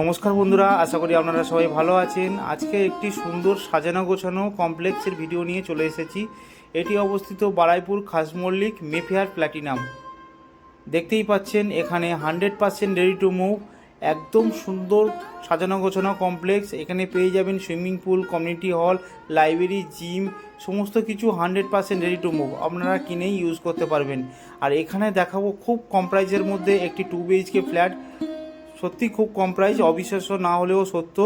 নমস্কার বন্ধুরা, আশা করি আপনারা সবাই ভালো আছেন। আজকে একটি সুন্দর সাজানো গোছানো কমপ্লেক্সের ভিডিও নিয়ে চলে এসেছি। এটি অবস্থিত বারাইপুর খাসমল্লিক মেফেয়ার প্ল্যাটিনাম। দেখতেই পাচ্ছেন, এখানে hundred percent ready to move একদম সুন্দর সাজানো গোছানো কমপ্লেক্স। এখানে পেয়ে যাবেন swimming pool community hall library gym সমস্ত কিছু hundred percent ready to move আপনারা কিনেই ইউজ করতে পারবেন। আর এখানে দেখাবো খুব কম প্রাইসের মধ্যে একটি টু বিএইচকে ফ্ল্যাট সত্যি খুব কম প্রাইস অবিশ্বাস্য না হলেও সত্য।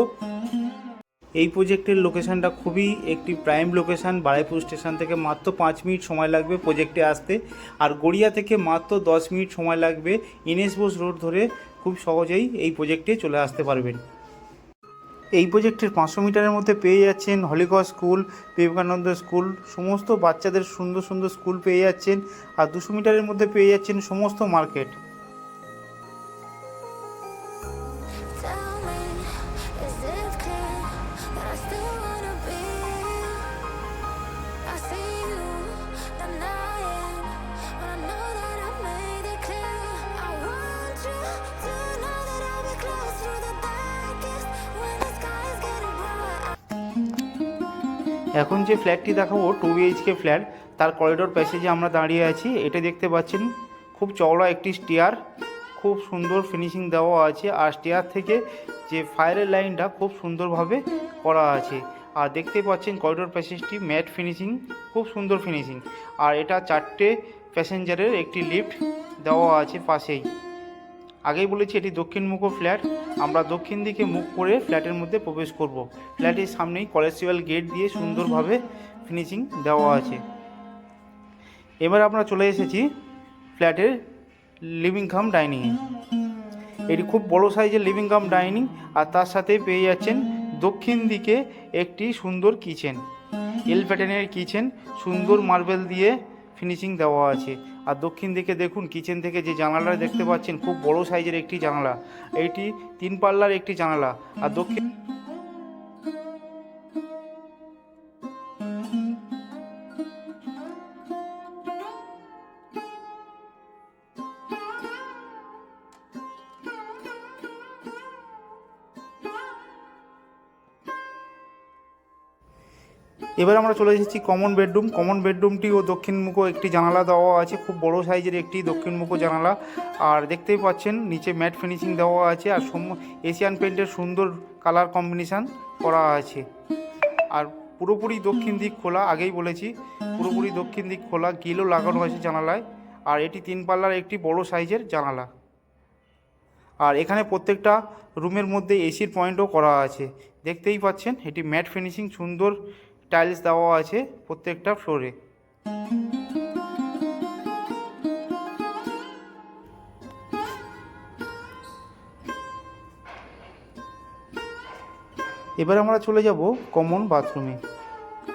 এই প্রজেক্টের লোকেশানটা খুবই একটি প্রাইম লোকেশান বারাইপুর স্টেশন থেকে মাত্র পাঁচ মিনিট সময় লাগবে প্রজেক্টে আসতে। আর গড়িয়া থেকে মাত্র দশ মিনিট সময় লাগবে ইনেস বোস রোড ধরে খুব সহজেই এই প্রজেক্টে চলে আসতে পারবেন। এই প্রজেক্টের পাঁচশো মিটারের মধ্যে পেয়ে যাচ্ছেন হলিকস স্কুল বিবেকানন্দ স্কুল সমস্ত বাচ্চাদের সুন্দর সুন্দর স্কুল পেয়ে যাচ্ছেন। আর দুশো মিটারের মধ্যে পেয়ে যাচ্ছেন সমস্ত মার্কেট এখন যে ফ্ল্যাটটি দেখাবো টু বিএইচকে ফ্ল্যাট তার করিডোর প্যাসেজে আমরা দাঁড়িয়ে আছি। এটা দেখতে পাচ্ছেন, খুব চওড়া একটি স্টেয়ার খুব সুন্দর ফিনিশিং দেওয়া আছে। আর স্টেয়ার থেকে যে ফায়ারের লাইনটা খুব সুন্দরভাবে করা আছে। আর দেখতে পাচ্ছেন করিডোর প্যাসেজটি ম্যাট ফিনিশিং খুব সুন্দর ফিনিশিং আর এটা চারটে প্যাসেঞ্জারের একটি লিফট দেওয়া আছে পাশেই। আগেই বলেছি, এটি দক্ষিণমুখ ফ্ল্যাট। আমরা দক্ষিণ দিকে মুখ করে ফ্ল্যাটের মধ্যে প্রবেশ করব। ফ্ল্যাটের সামনেই কলেস্ট্রিয়াল গেট দিয়ে সুন্দরভাবে ফিনিশিং দেওয়া আছে। এবার আমরা চলে এসেছি ফ্ল্যাটের লিভিং কাম ডাইনিংয়ে এটি খুব বড় সাইজের লিভিং কাম ডাইনিং, আর তার সাথে পেয়ে যাচ্ছেন দক্ষিণ দিকে একটি সুন্দর কিচেন। এল প্যাটার্নের কিচেন সুন্দর মার্বেল দিয়ে ফিনিশিং দেওয়া আছে। আর দক্ষিণ দিকে দেখুন, কিচেন থেকে যে জানালা দেখতে পাচ্ছেন, খুব বড় সাইজের একটি জানালা। এটি তিন পাল্লার একটি জানালা। আর দক্ষিণ এবার আমরা চলে এসেছি কমন বেডরুম কমন বেডরুমটি ও দক্ষিণমুখো একটি জানালা দেওয়া আছে। খুব বড় সাইজের একটি দক্ষিণমুখো জানালা। আর দেখতেই পাচ্ছেন, নিচে ম্যাট ফিনিশিং দেওয়া আছে আর সম এশিয়ান পেন্টের সুন্দর কালার কম্বিনেশান করা আছে। আর পুরোপুরি দক্ষিণ দিক খোলা, আগেই বলেছি, পুরোপুরি দক্ষিণ দিক খোলা গিলও লাগানো হয়েছে জানালায়। আর এটি তিন পাল্লার একটি বড় সাইজের জানালা। আর এখানে প্রত্যেকটা রুমের মধ্যে এসির পয়েন্টও করা আছে। দেখতেই পাচ্ছেন, এটি ম্যাট ফিনিশিং সুন্দর টাইলস দেওয়া আছে প্রত্যেকটা ফ্লোরে। এবার আমরা চলে যাব কমন বাথরুমে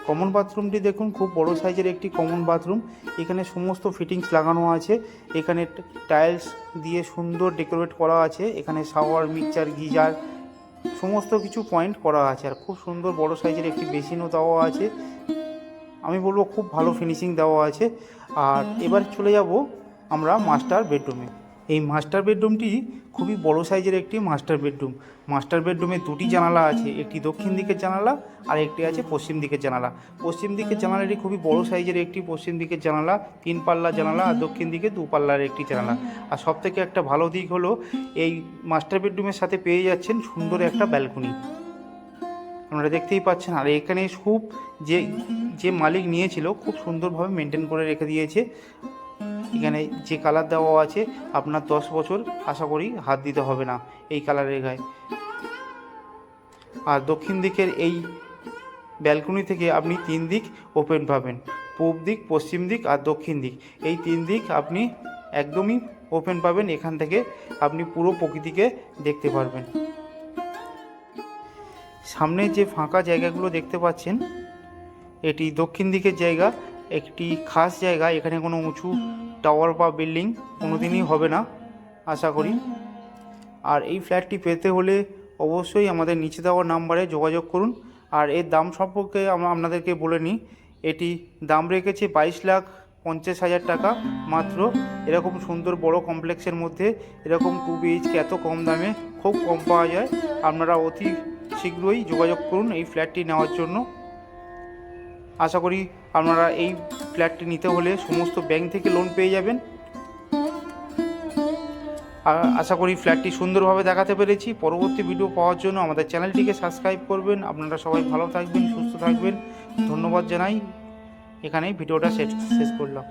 কমন বাথরুমটি দেখুন, খুব বড় সাইজের একটি কমন বাথরুম এখানে সমস্ত ফিটিংস লাগানো আছে। এখানে টাইলস দিয়ে সুন্দর ডেকোরেট করা আছে। এখানে শাওয়ার মিক্সার গিজার সমস্ত কিছু পয়েন্ট করা আছে আর খুব সুন্দর বড় সাইজের একটি বেসিনও দেওয়া আছে। আমি বলব খুব ভালো ফিনিশিং দেওয়া আছে। আর এবার চলে যাব আমরা মাস্টার বেডরুমে এই মাস্টার বেডরুমটি খুবই বড় সাইজের একটি মাস্টার বেডরুম মাস্টার বেডরুমে দুটি জানালা আছে, একটি দক্ষিণ দিকের জানালা আর একটি আছে পশ্চিম দিকের জানালা। পশ্চিম দিকের জানালাটি খুবই বড় সাইজের একটি, পশ্চিম দিকের জানালা, তিন পাল্লা জানালা আর দক্ষিণ দিকে দু পাল্লার একটি জানালা। আর সবথেকে একটা ভালো দিক হলো, এই মাস্টার বেডরুমের সাথে পেয়ে যাচ্ছেন সুন্দর একটা ব্যালকনি আপনারা দেখতেই পাচ্ছেন, আর এখানে খুব যে যে মালিক নিয়েছিল, খুব সুন্দরভাবে মেনটেন করে রেখে দিয়েছে। এখানে যে কালার দেওয়া আছে, আপনার দশ বছর আশা করি হাত দিতে হবে না এই কালারের গায়ে। আর দক্ষিণ দিকের এই ব্যালকনি থেকে আপনি তিন দিক ওপেন পাবেন, পূব দিক, পশ্চিম দিক আর দক্ষিণ দিক। এই তিন দিক আপনি একদমই ওপেন পাবেন, এখান থেকে আপনি পুরো প্রকৃতিকে দেখতে পারবেন। সামনে যে ফাঁকা জায়গাগুলো দেখতে পাচ্ছেন, এটি দক্ষিণ দিকের জায়গা, একটি খাস জায়গা, এখানে কোনো উঁচু টাওয়ার বা বিল্ডিং কোনোদিনই হবে না, আশা করি। আর এই ফ্ল্যাটটি পেতে হলে অবশ্যই আমাদের নিচে দেওয়া নাম্বারে যোগাযোগ করুন। আর এর দাম সম্পর্কে আমরা আপনাদেরকে বলে নিই, এটি দাম রেখেছে বাইশ লাখ পঞ্চাশ হাজার টাকা মাত্র। এরকম সুন্দর বড় কমপ্লেক্সের মধ্যে, এরকম টু বিএইচকে এত কম দামে খুব কম পাওয়া যায়। আপনারা অতি শীঘ্রই যোগাযোগ করুন এই ফ্ল্যাটটি নেওয়ার জন্য। আশা করি আপনারা এই ফ্ল্যাটটি নিতে হলে সমস্ত ব্যাংক থেকে লোন পেয়ে যাবেন। আশা করি ফ্ল্যাটটি সুন্দরভাবে দেখাতে পেরেছি। পরবর্তী ভিডিও পাওয়ার জন্য আমাদের চ্যানেলটিকে সাবস্ক্রাইব করবেন। আপনারা সবাই ভালো থাকবেন, সুস্থ থাকবেন। ধন্যবাদ জানাই। এখানেই ভিডিওটা শেষ শেষ করলাম।